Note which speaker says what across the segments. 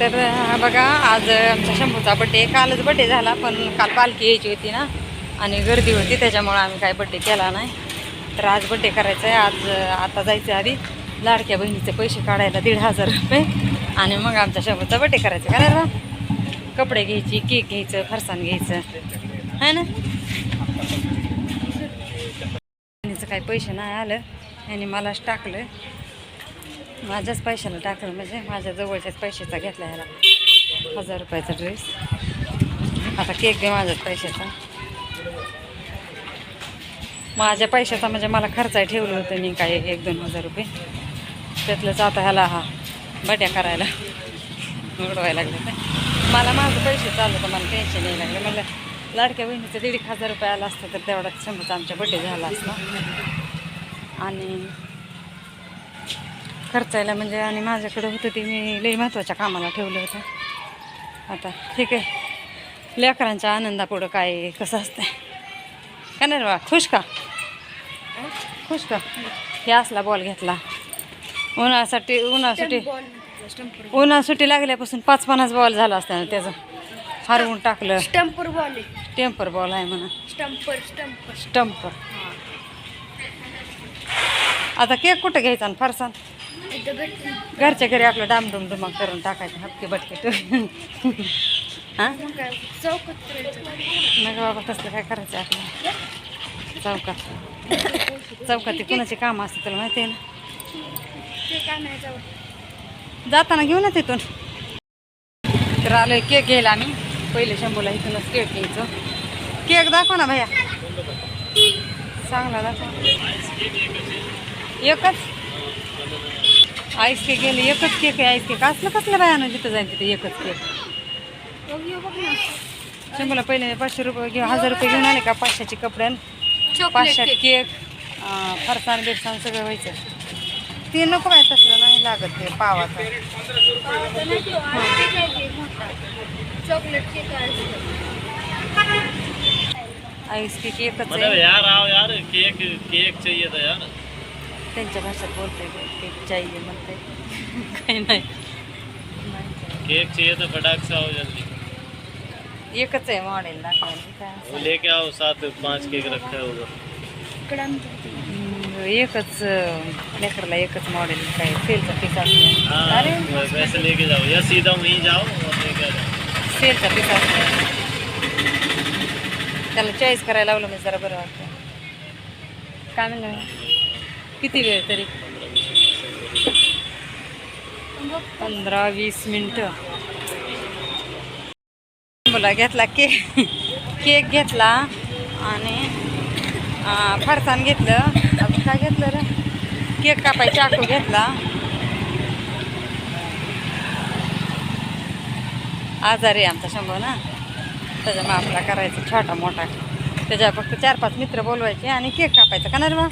Speaker 1: तर हा बघा आज आमच्या शंभूचा बड्डे कालच बड्डे झाला पण काल पालखी यायची होती ना आणि गर्दी होती त्याच्यामुळं आम्ही काय बड्डे केला नाही. तर आज बड्डे करायचा आहे आज आता जायचं आधी लाडक्या बहिणीचे पैसे काढायला दीड हजार रुपये. आणि मग आमच्या शंभूचा बड्डे करायचा काय बा? कपडे घ्यायची केक घ्यायचं फरसाण घ्यायचं. है ना? बहिणीचं काही पैसे नाही आलं. यांनी मलाच टाकलं. माझ्याच पैशाला टाकलं म्हणजे माझ्या जवळच्याच पैशाचा घेतला ह्याला. हजार रुपयाचा ड्रेस आता केक घे माझ्याच पैशाचा. माझ्या पैशाचा म्हणजे मला खर्चाही ठेवलं होतं मी काय एक दोन हजार रुपये. त्यातलंच आता ह्याला हा बट्या करायला उडवायला लागले ते मला माझं पैसे चालू तर मला टेन्शन नाही लागलं. मला लाडक्या बहिणीचं दीड एक हजार रुपये आला असतं तर तेवढाच समज आमच्या बड्डे झाला असता. आणि खर्चायला म्हणजे आणि माझ्याकडं होतं ते मी लई महत्त्वाच्या कामाला ठेवलं होतं. आता ठीक आहे. लेकरांच्या आनंदापुढं काय कसं असतंय? का नाही रे बा खुश का? खुश का? हे असला बॉल घेतला. उन्हासाठी उन्हासाठी उन्हा सुट्टी लागल्यापासून पाच पन्नास बॉल झाला असता ना त्याचं. हरवून टाकलं.
Speaker 2: स्टंपर बॉल
Speaker 1: टेम्पर बॉल आहे म्हणा.
Speaker 2: स्टंपर स्टंपर
Speaker 1: स्टंपर आता केक कुठं घ्यायचा
Speaker 2: इथं भेटते
Speaker 1: घरच्या घरी आपलं डामडुम डुमा करून टाकायचं हपके बटके हां?
Speaker 2: मग
Speaker 1: बाबा तसलं काय करायचं आपलं चौकात. चौकात ते काम कामं असते तुला माहिती आहे ना? जाताना घेऊ ना तिथून. तर आलोय केक घ्यायला आम्ही. पहिले शंभूला इथूनच केक घ्यायचो. केक दाखव ना भैया. चांगला दाखव. एकच? आईस केक गेले एकच केक आहे आईस केक असलं कसलं बायानं जिथं जाईल तिथे एकच केक शंभूला पहिले पाचशे रुपये घेऊन हज़ार रुपये घेऊन आले का? पाचशेची कपडे पाचशे केक फरसाण बिरसाण सगळं व्हायचं. ते नको बाय तसलं नाही लागत ते पावाचं.
Speaker 2: चॉकलेट केक आहे
Speaker 1: आईस केक एकच
Speaker 3: मतलब यार आओ यार केक केक चाहिए था यार.
Speaker 1: त्यांच्या भाषेत बोलते केक चाहिए म्हणते काही नाही.
Speaker 3: केक चाहिए तो फटाक से आओ जल्दी.
Speaker 1: एकच आहे मॉडेल दाखवायला
Speaker 3: वो लेके आओ साथ पाँच केक रखे हैं
Speaker 2: आमच्या
Speaker 1: हम्म, एकच लेकरला एकच मॉडेल काय सेलचा पीस
Speaker 3: हाँ
Speaker 1: अरे
Speaker 3: वैसे लेके जाओ या सीधा वहीं जाओ और लेके आ जाओ।
Speaker 1: सेलचा पीस त्याला चॉईस करायला लावलं म्हणजे जरा बरं वाटतं. काय म्हणलं? किती वेळ तरी? पंधरा वीस मिनटं. बोला घेतला केक केक घेतला आणि अं, फरसाण घेतलं. काय घेतलं रे? केक कापाय चाकू घेतला. आजारी आमचा शंभर ना. त्याच्या मापला करायचं छोटा मोठा त्याच्या फक्त चार पाच मित्र बोलवायचे आणि केक कापायचा. का नाही रे बा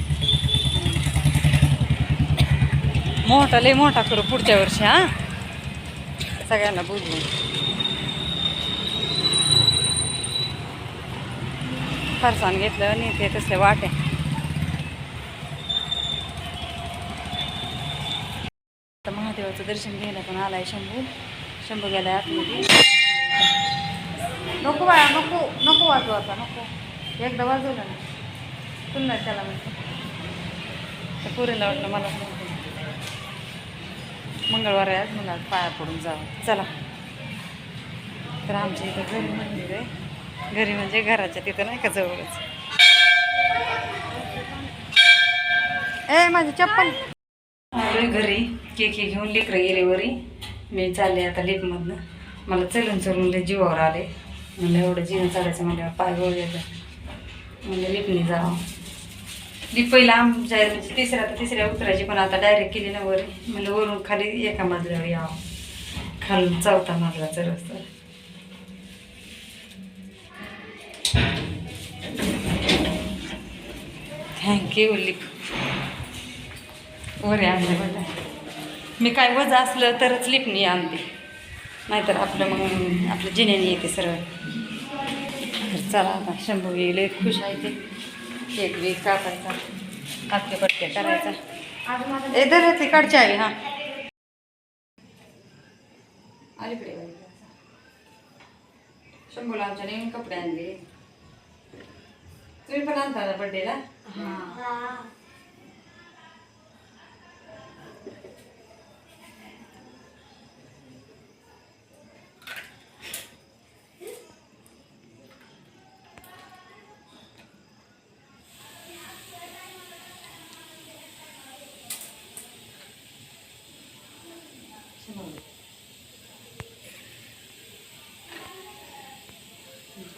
Speaker 1: मोठा लय मोठा करू पुढच्या वर्षी हां? सगळ्यांना बोलवून फरसाण घेतलं आणि ते तसले वाटे. आता महादेवाचं दर्शन घ्यायला पण आलाय शंभू. शंभू गेलाय आतमध्ये. नको बाळा नको नको वाजू आता नको. एकदा वाजवलं ना. पुन्हा त्याला म्हणतो. पुरेला वाटलं मला मंगळवार आहे आज मला पाया पडून जावं. चला. तर आमच्या इथं घरी मंदिर आहे. घरी म्हणजे घराच्या तिथं नाही का जवळच. ए माझी चप्पल. घरी. केक हे घेऊन लेकरं गेले वरी. मी चालले आता लिफ्टमधनं मला चलून चलून लय जीवावर आले. म्हणलं एवढं जीवन चालायचं म्हणल्यावर पाय गोळ येतं म्हणलं लिफ्टने जावं. मी पहिला आमच्या म्हणजे तिसऱ्या तर तिसऱ्या उतरायची पण आता डायरेक्ट केली ना वर. म्हणलं वरून खाली एका मजल्यावर यावं. खालून चौथा मजलाचा रस्ता. थँक्यू लिप वरे आणलं बघा. मी काय वजा असलं तरच लिपणी आणते. नाहीतर आपलं मग आपलं जिन्याने येते सरळ. तर चला आता शंभू येईल खुश आहे ते. केक बीक कापायचा कापके पटके करायचा दर तिकडच्या आहे हां. अलीकडे शंभूला आमच्या नवीन कपडे आणले. तुम्ही पण आणता ना बड्डेला त्याच्यावर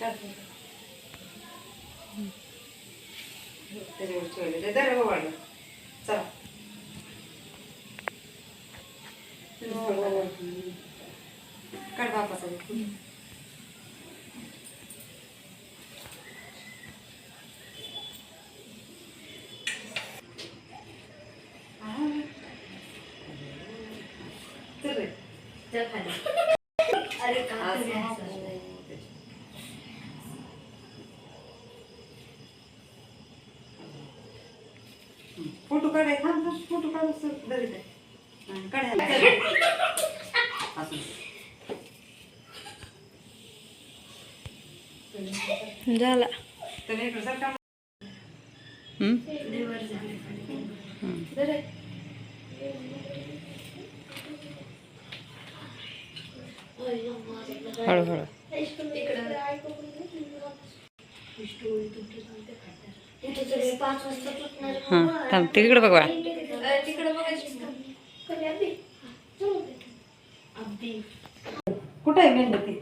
Speaker 1: चला काढ बापाचा चल रे. फोटो काढाय थांब थांब, फोटो काढू दरीत आहे काढायला असं
Speaker 2: झाला.
Speaker 1: तर इकडं सरका
Speaker 4: हळूहळू हां थांब तिकडे बघ बाळा
Speaker 1: कुठं आहे मेणबत्ती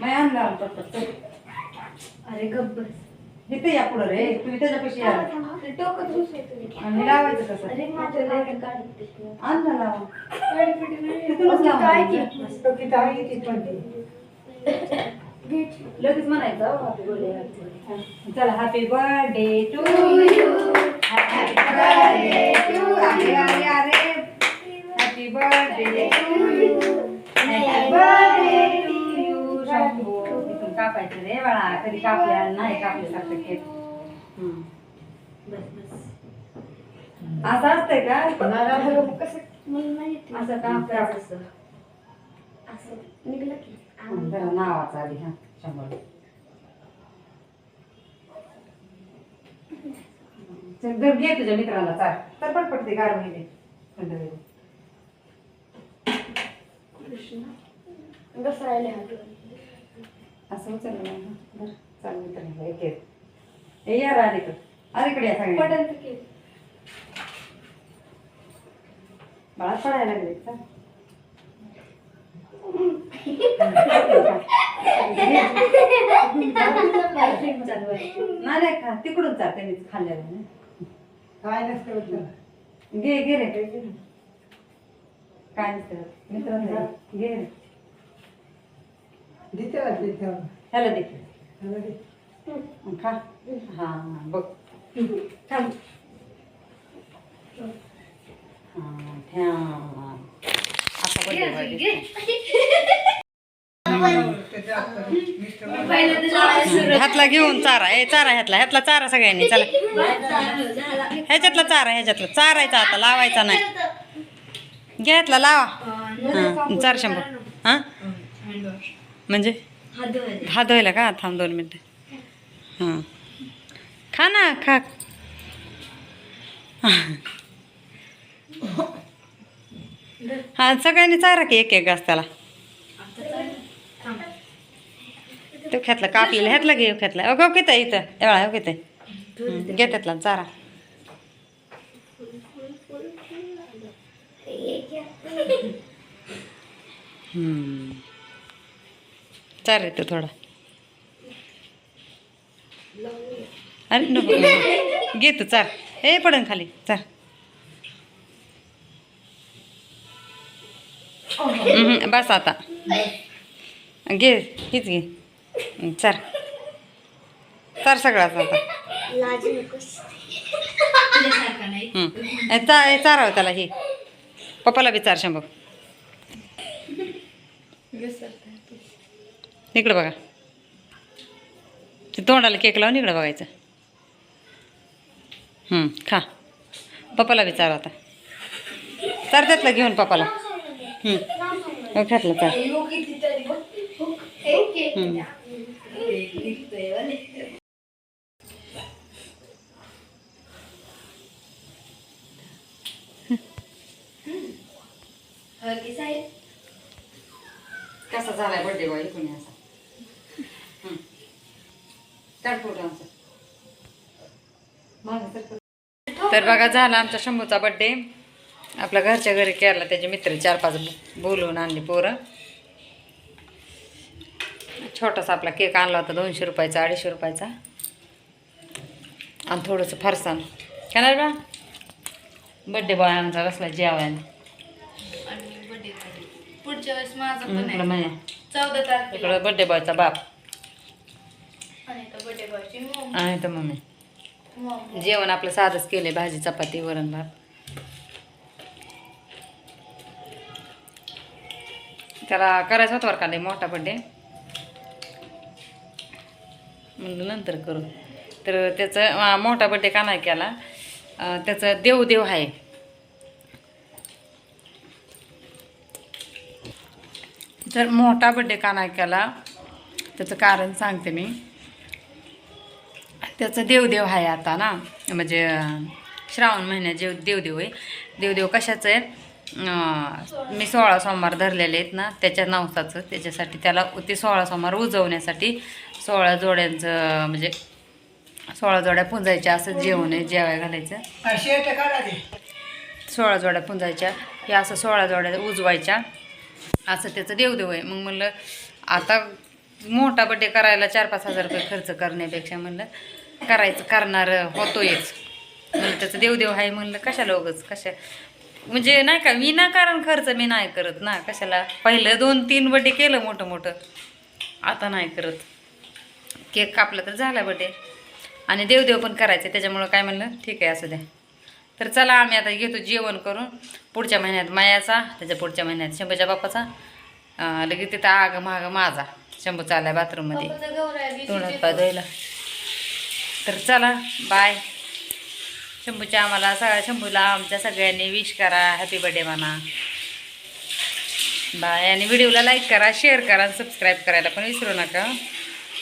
Speaker 1: मी आणला पटपट चल.
Speaker 2: अरे गब्बर.
Speaker 1: इथे या पुढं रे तुम्ही त्याच्यापाशी या.
Speaker 2: डोकं
Speaker 1: आणि लावायचं कसं?
Speaker 2: अरे माझं लाइट काढते
Speaker 1: आण ना लावा.
Speaker 2: तिथूनच
Speaker 1: लगेच म्हणायचं. चला happy birthday to you happy birthday to अरे अरे birthday to you happy birthday to you Shambhu इथून कापायचं रे बाळा. कधी कापल्या? नाही कापल्यासारखं केक हम्म. असं असतंय का? असं काम करायचं
Speaker 2: असं. निघलं की.
Speaker 1: जरा नावाचा आधी हा शंभर. चल दर घे तुझ्या मित्राला. चाल. तर पटपट ते गार होईल थंड
Speaker 2: घसरायला
Speaker 1: असं उचललं बरं चाल मित्राला एक एक. ए या रे अलीकडं अलीकडे या सगळ्या
Speaker 2: पटल की
Speaker 1: बाळा पडायला लागले. नाही खा. तिकडून चाल त्यांनी खाल्लेलं ना
Speaker 5: काय नसतं
Speaker 1: घे घे रे. काय मित्र घे
Speaker 5: दिते तिथे
Speaker 1: ह्याला खा. हा बघ. हा
Speaker 4: हातला घेऊन चारा ए चारा ह्यातला ह्यातला चारा सगळ्यांनी चला. ह्याच्यातला चारा ह्याच्यातला. चारायचा आता लावायचा नाही. घ्या ह्यातला लावा. हां चार शंभर. हां? म्हणजे? हात धुवायला. का? थांब दोन मिनटं. हां. खा ना खा. हा सगळ्यांनी चारा की एक एक घास त्याला तो खेतला कापलेला ह्यातला घे खेतला अगं किती इथं? एवढा हो किती घे त्यातला चारा. चार येतो थोडा. अरे नको नको. घे तू चार हे पडन खाली. चार बस आता. घे हीच घे. चार चार सगळाच आता.
Speaker 2: लाज नकोस
Speaker 4: हं. ए, चा ए, चारावं त्याला ही. पप्पाला विचार शंभू. इकडं बघा. ते तोंडाला केक लावून इकडं बघायचं. खा. पप्पाला विचार आता. चार त्यातला घेऊन पप्पाला. हं. हो, चार. हं.
Speaker 1: कसा झालाय बर्थडे बॉय कोणी असा काढ फोटो आमचा. तर बघा झाला आमचा शंभूचा बड्डे आपल्या घरच्या घरी केला त्याचे मित्र चार पाच बोलवून आणले पोरं. छोटासा आपला केक आणला होता दोनशे रुपयाचा अडीचशे रुपयाचा. आणि थोडंसं फरसाण. काय बा बड्डे बॉय आमचा बसला जेवायला.
Speaker 2: पुढच्या वेळेस माझा पण आहे. चौदा तारखेला.
Speaker 1: इकडं बड्डे बॉयचा बाप.
Speaker 2: आणि तो बर्थडे बॉयची मम्मी
Speaker 1: आणि तर मम्मी
Speaker 2: मम्मी
Speaker 1: जेवण आपलं साधंच केले भाजी चपाती वरण भात. त्याला करायचा होता बरं का लय मोठा बड्डे म्हणलं नंतर करू. तर त्याचं अं, मोठा बड्डे का नाही केला? अं, त्याचं देवदेव आहे. तर मोठा बड्डे का नाही केला त्याचं कारण सांगते मी. त्याचं देवदेव आहे आता ना. म्हणजे श्रावण महिन्यात जेव देवदेव आहे. देवदेव कशाचं आहे मी सोळा सोमवार धरलेले आहेत ना त्याच्या नवसाचं. त्याच्यासाठी त्याला ते सोळा सोमवार उजवण्यासाठी सोळा जोड्यांचं म्हणजे सोळा जोड्या पुंजायच्या असं जेवण आहे जेवाय घालायचं. सोळा जोड्या पुंजायच्या. हे असं सोळा जोड्या उजवायच्या. असं त्याचं देवदेव आहे. मग म्हणलं आता मोठा बड्डे करायला चार पाच हजार रुपये खर्च करण्यापेक्षा म्हणलं करायचं करणार होतोयच. म्हणलं त्याचं देवदेव आहे. म्हणलं कशाला उगच कशा? म्हणजे नाही का विनाकारण खर्च मी नाही करत ना. कशाला? पहिलं दोन तीन बड्डे केलं मोठं मोठं. आता नाही करत. केक कापला तर झाला बड्डे आणि देवदेव पण करायचे त्याच्यामुळं काय म्हणलं? ठीक आहे असं द्या. तर चला आम्ही आता घेतो जेवण करून. पुढच्या महिन्यात मायाचा त्याच्या पुढच्या महिन्यात शंभूच्या बापाचा लगेच तिथं आग महाग माझा. शंभू चाललाय बाथरूममध्ये
Speaker 2: दिवशी
Speaker 1: पाय धुवायला तर चला बाय शंभूच्या आम्हाला सगळ्या शंभूला आमच्या सगळ्यांनी विश करा हॅपी बर्थडे म्हणा. बाय आणि व्हिडिओला लाईक करा शेअर करा सबस्क्राईब करायला पण विसरू नका.